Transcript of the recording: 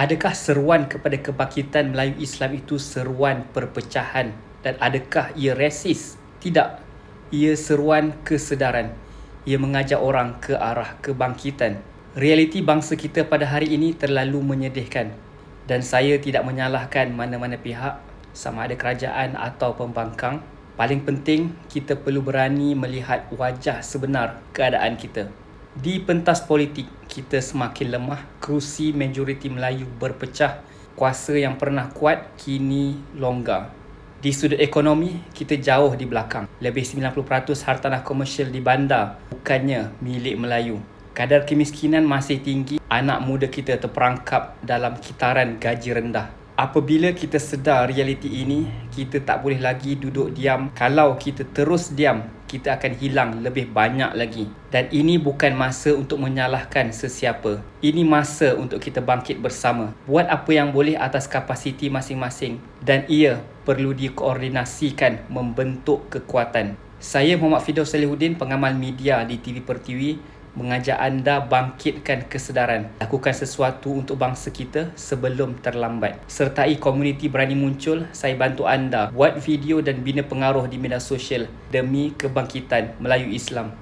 Adakah seruan kepada kebangkitan Melayu Islam itu seruan perpecahan dan adakah ia resis? Tidak. Ia seruan kesedaran. Ia mengajak orang ke arah kebangkitan. Realiti bangsa kita pada hari ini terlalu menyedihkan dan saya tidak menyalahkan mana-mana pihak sama ada kerajaan atau pembangkang. Paling penting kita perlu berani melihat wajah sebenar keadaan kita. Di pentas politik, kita semakin lemah, kerusi majoriti Melayu berpecah, kuasa yang pernah kuat kini longgar. Di sudut ekonomi, kita jauh di belakang. Lebih 90% hartanah komersial di bandar bukannya milik Melayu. Kadar kemiskinan masih tinggi, anak muda kita terperangkap dalam kitaran gaji rendah. Apabila kita sedar realiti ini, kita tak boleh lagi duduk diam. Kalau kita terus diam, kita akan hilang lebih banyak lagi. Dan ini bukan masa untuk menyalahkan sesiapa. Ini masa untuk kita bangkit bersama. Buat apa yang boleh atas kapasiti masing-masing. Dan ia perlu dikoordinasikan membentuk kekuatan. Saya Muhammad Fidaus Salihuddin, pengamal media di TV Pertiwi mengajak anda bangkitkan kesedaran. Lakukan sesuatu untuk bangsa kita sebelum terlambat. Sertai komuniti berani muncul, saya bantu anda buat video dan bina pengaruh di media sosial demi kebangkitan Melayu Islam.